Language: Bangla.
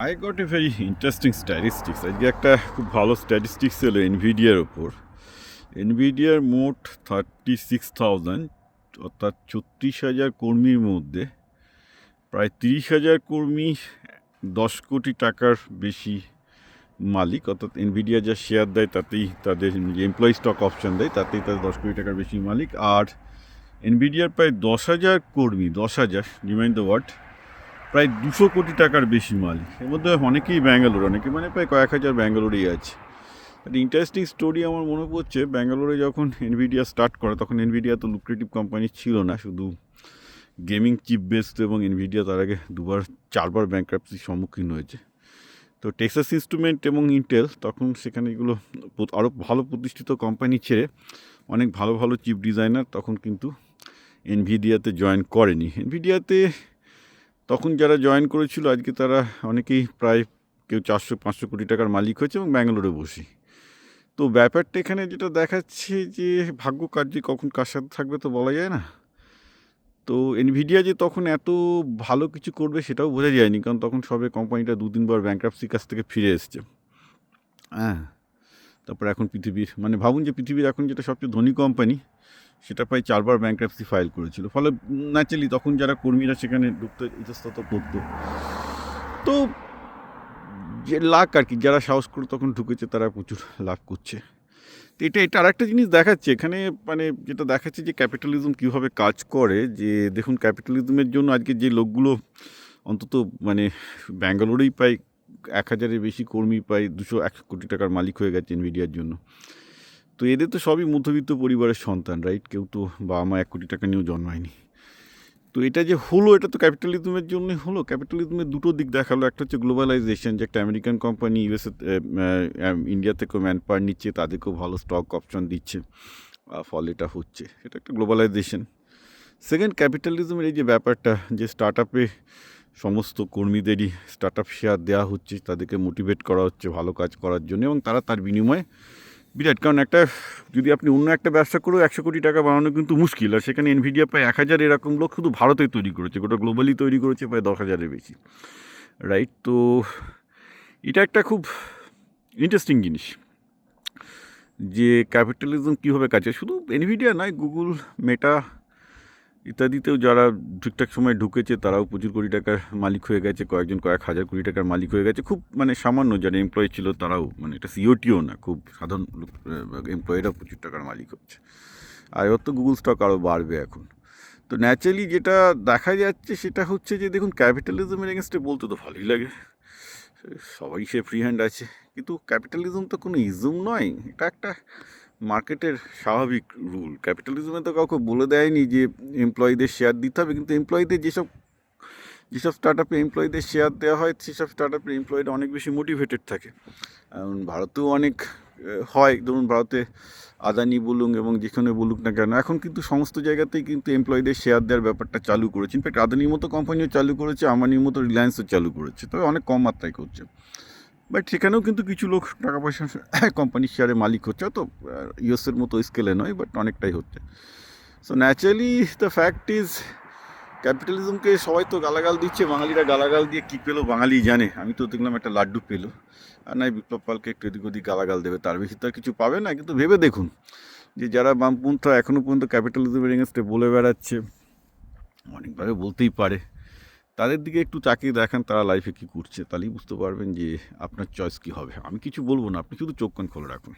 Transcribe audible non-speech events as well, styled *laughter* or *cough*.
I got a very interesting statistics আজকে একটা খুব ভালো স্ট্যাটিস্টিক্স এলো এনভিডিয়ার ওপর এনভিডিয়ার মোট থার্টি সিক্স থাউজেন্ড অর্থাৎ ছত্রিশ হাজার কর্মীর মধ্যে প্রায় তিরিশ হাজার কর্মী দশ কোটি টাকার বেশি মালিক, অর্থাৎ এনভিডিয়া যা শেয়ার দেয় তাতেই তাদের এমপ্লয়ি স্টক অপশন দেয়, তাতেই তাদের দশ কোটি টাকার বেশি মালিক। আর এনভিডিয়ার প্রায় দশ হাজার কর্মী, দশ হাজার রিমাইন্ড দ্য ওয়ার্ড প্রায় দুশো কোটি টাকার বেশি মালিক। এর মধ্যে অনেকেই ব্যাঙ্গালোর, অনেকে মানে প্রায় কয়েক হাজার ব্যাঙ্গালোরেই আছে। একটা ইন্টারেস্টিং স্টোরি আমার মনে পড়ছে, ব্যাঙ্গালোরে যখন এনভিডিয়া স্টার্ট করে, তখন এনভিডিয়া তো লুক্রেটিভ কোম্পানি ছিল না, শুধু গেমিং চিপ বেসড এবং এনভিডিয়া তার আগে দুবার, চারবার ব্যাঙ্করাপ্সির সম্মুখীন হয়েছে। তো টেক্সাস ইনস্ট্রুমেন্ট এবং ইন্টেল তখন সেখানে এগুলো আরও ভালো প্রতিষ্ঠিত কোম্পানি ছেড়ে অনেক ভালো ভালো চিপ ডিজাইনার তখন কিন্তু এনভিডিয়াতে জয়েন করেনি। এনভিডিয়াতে তখন যারা জয়েন করেছিল, আজকে তারা অনেকেই প্রায় কেউ চারশো, পাঁচশো কোটি টাকার মালিক হয়েছে এবং ব্যাঙ্গালোরে বসি। তো ব্যাপারটা এখানে যেটা দেখাচ্ছে যে, ভাগ্য কার্যে কখন কার সাথে থাকবে তো বলা যায় না। তো এনভিডিয়া যে তখন এত ভালো কিছু করবে সেটাও বোঝা যায়নি, কারণ তখন সবে কোম্পানিটা দু তিনবার ব্যাঙ্করাপসির কাছ থেকে ফিরে এসছে। হ্যাঁ তারপর এখন পৃথিবীর মানে ভাবুন যে পৃথিবীর এখন যেটা সবচেয়ে ধনী কোম্পানি সেটা প্রায় চারবার ব্যাঙ্করাপসি ফাইল করেছিল। ফলে ন্যাচারালি তখন যারা কর্মীরা সেখানে ঢুকতে, ইতস্তত করতো। তো যে লাখ আর কি, যারা সাহস করে তখন ঢুকেছে, তারা প্রচুর লাভ করছে। তো এটা এটা আরেকটা জিনিস দেখাচ্ছে। এখানে মানে যেটা দেখাচ্ছে যে ক্যাপিটালিজম কীভাবে কাজ করে, যে দেখুন ক্যাপিটালিজমের জন্য আজকে যে লোকগুলো অন্তত মানে ব্যাঙ্গালোরেই প্রায় এক হাজারের বেশি কর্মী, প্রায় দুশো, এক কোটি টাকার মালিক হয়ে গেছে এনভিডিয়ার জন্য। তো এদের তো সবই মধ্যবিত্ত পরিবারের সন্তান রাইট কেউ তো বাবা মা এক কোটি টাকা নিয়েও জন্মায়নি। তো এটা যে হলো, এটা তো ক্যাপিটালিজমের জন্য হলো। ক্যাপিটালিজমের দুটো দিক দেখাল। একটা হচ্ছে গ্লোবালাইজেশন যে একটা আমেরিকান কোম্পানি ইউএসএ ইন্ডিয়া থেকেও ম্যান পাওয়ার নিচ্ছে, তাদেরকেও ভালো স্টক অপশন দিচ্ছে ফলে এটা হচ্ছে। এটা একটা গ্লোবালাইজেশন সেকেন্ড ক্যাপিটালিজমের এই যে ব্যাপারটা, যে স্টার্ট আপে সমস্ত কর্মীদেরই স্টার্ট আপ শেয়ার দেওয়া হচ্ছে, তাদেরকে মোটিভেট করা হচ্ছে ভালো কাজ করার জন্য, এবং তারা তার বিনিময়ে বিরাট, কারণ একটা, যদি আপনি অন্য একটা ব্যবসা করেও একশো কোটি টাকা বানানো কিন্তু মুশকিল, আর সেখানে এনভিডিয়া প্রায় এক হাজার এরকম লোক শুধু ভারতে তৈরি করেছে, গোটা গ্লোবালি তৈরি করেছে প্রায় দশ হাজারের বেশি রাইট তো এটা একটা খুব ইন্টারেস্টিং জিনিস, যে ক্যাপিটালিজম কীভাবে কাজে শুধু এনভিডিয়া নয় গুগল মেটা ইত্যাদিতেও যারা ঠিকঠাক সময় ঢুকেছে, তারাও প্রচুর কোটি টাকার মালিক হয়ে গেছে, কয়েকজন, কয়েক হাজার কোটি টাকার মালিক হয়ে গেছে। খুব মানে সামান্য যারা এমপ্লয়ি ছিল, তারাও মানে এটা সিওটিও না, খুব সাধারণ এমপ্লয়িরাও প্রচুর টাকার মালিক হচ্ছে। আর এবার তো গুগল স্টক আরও বাড়বে এখন। তো ন্যাচারালি যেটা দেখা যাচ্ছে, সেটা হচ্ছে যে দেখুন ক্যাপিটালিজমের এগেনস্টে বলতে তো ভালোই লাগে। সবাই সে ফ্রি হ্যান্ড আছে। কিন্তু ক্যাপিটালিজম তো কোনো ইজম নয়। এটা একটা মার্কেটের স্বাভাবিক রুল। ক্যাপিটালিজমে তো কাউকে বলে দেয়নি যে এমপ্লয়ীদের শেয়ার দিতে হবে, কিন্তু এমপ্লয়ীদের যেসব যেসব স্টার্ট আপে এমপ্লয়ীদের শেয়ার দেওয়া হয়, সেসব স্টার্ট আপের এমপ্লয়িরা অনেক বেশি মোটিভেটেড থাকে। কারণ ভারতেও অনেক হয়। ধরুন ভারতে আদানি বলুন এবং যেখানে বলুক না কেন, এখন কিন্তু সমস্ত জায়গাতেই কিন্তু এমপ্লয়ীদের শেয়ার দেওয়ার ব্যাপারটা চালু করেছে। ইনফ্যাক্ট আদানির মতো কোম্পানিও চালু করেছে, আমানির মতো রিলায়েন্সও চালু করেছে। তবে অনেক কম মাত্রায় করছে। বাট সেখানেও কিন্তু কিছু লোক টাকা পয়সা *laughs* কোম্পানির শেয়ারে মালিক হচ্ছে। তো ইউএসের মতো স্কেলে নয় বাট অনেকটাই হচ্ছে। So naturally the fact is ক্যাপিটালিজমকে সবাই তো গালাগাল দিচ্ছে, বাঙালিরা গালাগাল দিয়ে কী পেল বাঙালি জানে। আমি তো দেখলাম একটা লাড্ডু পেল, আর নাই বিপ্লব পালকে একটু এদিক ওদিক গালাগাল দেবে, তার বেশি তো আর কিছু পাবে না। কিন্তু ভেবে দেখুন, যে যারা বামপন্থ এখনও পর্যন্ত ক্যাপিটালিজমের এগেনস্টে বলে বেড়াচ্ছে অনেকভাবে বলতেই পারে। তাদের দিকে একটু তাকিয়ে দেখেন তারা লাইফে কী করছে, তাহলেই বুঝতে পারবেন যে আপনার চয়েস কী হবে। আমি কিছু বলব না, আপনি শুধু চোখ কান খোলা রাখুন।